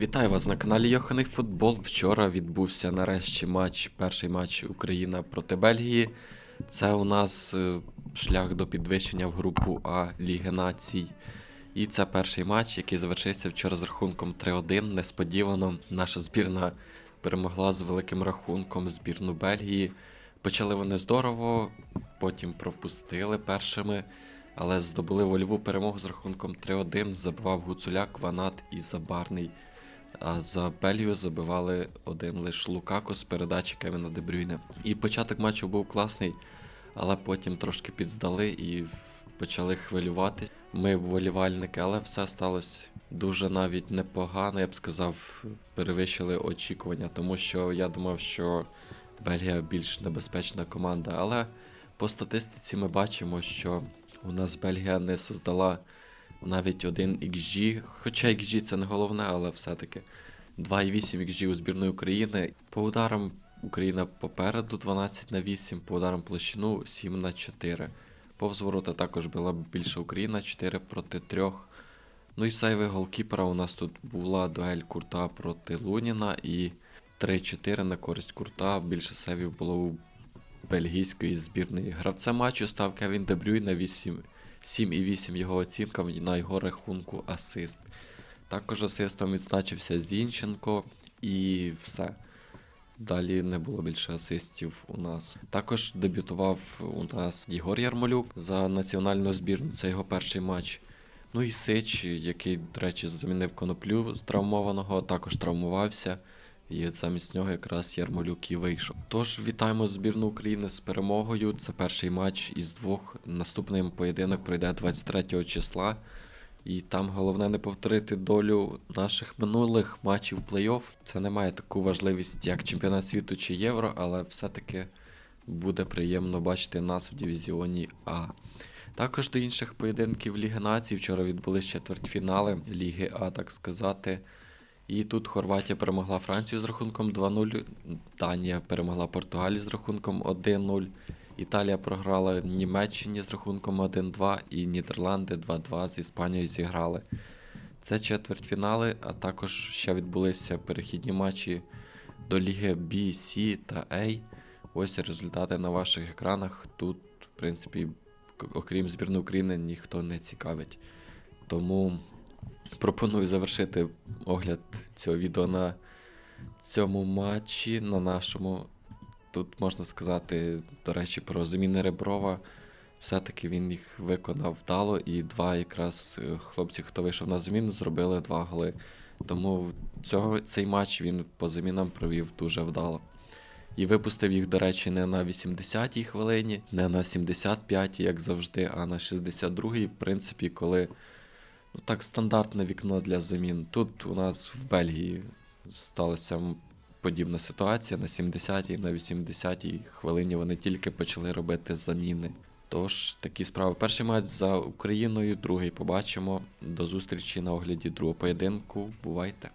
Вітаю вас на каналі Йоханий Футбол. Вчора відбувся нарешті матч, перший матч Україна проти Бельгії. Це у нас е, шлях до підвищення в групу А Ліги Націй. І це перший матч, який завершився вчора з рахунком 3-1. Несподівано наша збірна перемогла з великим рахунком збірну Бельгії. Почали вони здорово, потім пропустили першими, але здобули вольову перемогу з рахунком 3-1. Забивав Гуцуляк, Ванат і Забарний. А за Бельгію забивали один лише Лукако з передачі Кевіна Дебрюйне. І початок матчу був класний, але потім трошки підздали і почали хвилюватись. Ми вболівальники, але все сталося дуже навіть непогано, я б сказав, перевищили очікування, тому що я думав, що Бельгія більш небезпечна команда. Але по статистиці ми бачимо, що у нас Бельгія не создала навіть один XG, хоча XG це не головне, але все-таки 2,8 XG у збірної України. По ударам Україна попереду 12 на 8, по ударам площину 7 на 4. Повз ворота також була більша Україна 4 проти 3. Ну і сейви голкіпера у нас тут була дуель Курта проти Луніна і 3-4 на користь Курта. Більше сейвів було у бельгійської збірної. Гравцем матчу став Кевін Дебрюй на 8, 7,8 його оцінка на його рахунку асист. Також асистом відзначився Зінченко і все. Далі не було більше асистів у нас. Також дебютував у нас Єгор Ярмолюк за національну збірну. Це його перший матч. Ну і Сич, який, до речі, замінив коноплю з травмованого, також травмувався. І замість нього якраз Ярмолюк і вийшов. Тож вітаємо збірну України з перемогою. Це перший матч із двох. Наступний поєдинок пройде 23 числа. І там головне не повторити долю наших минулих матчів плей-офф. Це не має таку важливість, як чемпіонат світу чи євро, але все-таки буде приємно бачити нас в дивізіоні А. Також до інших поєдинків Ліги Націй вчора відбулись четвертьфінали Ліги А, так сказати. І тут Хорватія перемогла Францію з рахунком 2-0, Данія перемогла Португалію з рахунком 1-0, Італія програла Німеччині з рахунком 1-2 і Нідерланди 2-2 з Іспанією зіграли. Це четвертьфінали, а також ще відбулися перехідні матчі до Ліги B, C та A. Ось результати на ваших екранах. Тут, в принципі, окрім збірної України, ніхто не цікавить. Тому пропоную завершити огляд цього відео на цьому матчі, на нашому. Тут можна сказати, до речі, про заміни Реброва. Все-таки він їх виконав вдало, і два якраз е, хлопці, хто вийшов на заміну, зробили два голи. Тому цього, цей матч він по замінам провів дуже вдало. І випустив їх, до речі, не на 80-й хвилині, не на 75-й, як завжди, а на 62-й, в принципі, коли ну, так стандартне вікно для замін. Тут у нас в Бельгії сталася подібна ситуація. На 70-й, на 80-й хвилині вони тільки почали робити заміни. Тож такі справи. Перший матч за Україною, другий побачимо. До зустрічі на огляді другого поєдинку. Бувайте!